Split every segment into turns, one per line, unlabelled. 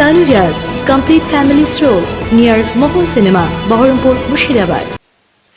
Tanujas Complete Family Stroll near Mohol Cinema, Baharampur Mushirabad.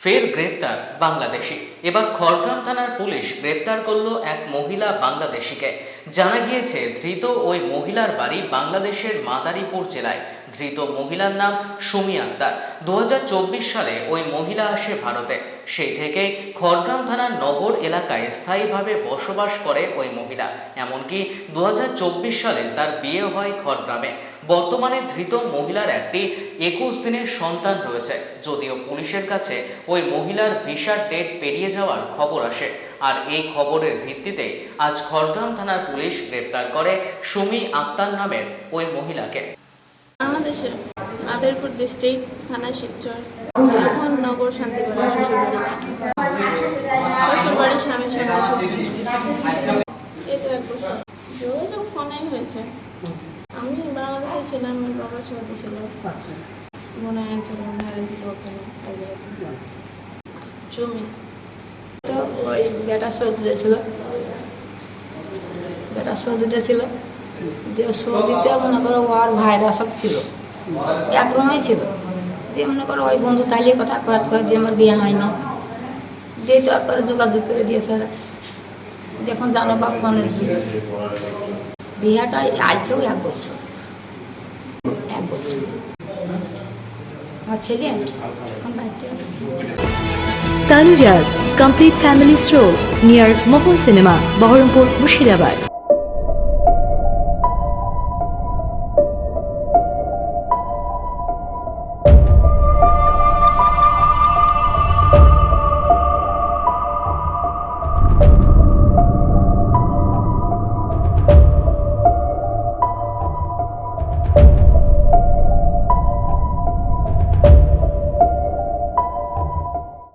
ফের গ্রেপ্তার বাংলাদেশি। এবার খড়গ্রাম থানার পুলিশ গ্রেপ্তার করল এক মহিলা বাংলাদেশিকে। জানা গিয়েছে ধৃত ওই মহিলার বাড়ি বাংলাদেশের মাদারীপুর জেলায়। ধৃত মহিলার নাম সুমি আক্তার। দু হাজার চব্বিশ সালে ওই মহিলা আসে ভারতে। সেই থেকে খড়গ্রাম থানার নগর এলাকায় স্থায়ীভাবে বসবাস করে ওই মহিলা। এমনকি দু হাজার চব্বিশ সালে তার বিয়ে হয় খড়গ্রামে। বর্তমানে ধৃত মহিলার একটি একুশ দিনের সন্তান রয়েছে। যদিও পুলিশের কাছে ওই মহিলার ভিসার ডেট পেরিয়ে যাওয়ার খবর আসে। আর এই খবরের ভিত্তিতে আজ খড়গ্রাম থানার পুলিশ গ্রেপ্তার করে সুমি আক্তার নামের ওই মহিলাকে।
বাংলাদেশের মাদারীপুর ডিস্ট্রিক্ট থানা শিবচর এখন নগর শান্তিপুর শ্বশুরবাড়ি। শ্বশুরবাড়ির স্বামী সঙ্গে এই তো এক বছর। যোগাযোগ ফোনে হয়েছে। আমি বাংলাদেশে ছিলাম, আমার বাবা সৌদি ছিল। মনে ছিল ভাইরা ছিল ওখানে জমি।
তো ওই বেটা সৌদিতে ছিল। বেটা সৌদিতে ছিল। সৌদিতে মনে করো ওর ভাইরা সব ছিল। এক ছিল। দিয়ে মনে করো ওই বন্ধু তাইলে কথা কয়াত কয় দিয়ে আমার বিয়ে হয়নি। দিয়ে তো করে যোগাযোগ করে দিয়েছে ওরা দেখুন জানো বাপ ফোনের বিয়েটা আইছেও এক বছর। এক বছর। আমার ছেলে এখন বাড়িতে
Tanujas Complete Family Stroll near Mohol Cinema, Baharampur, Mushirabad.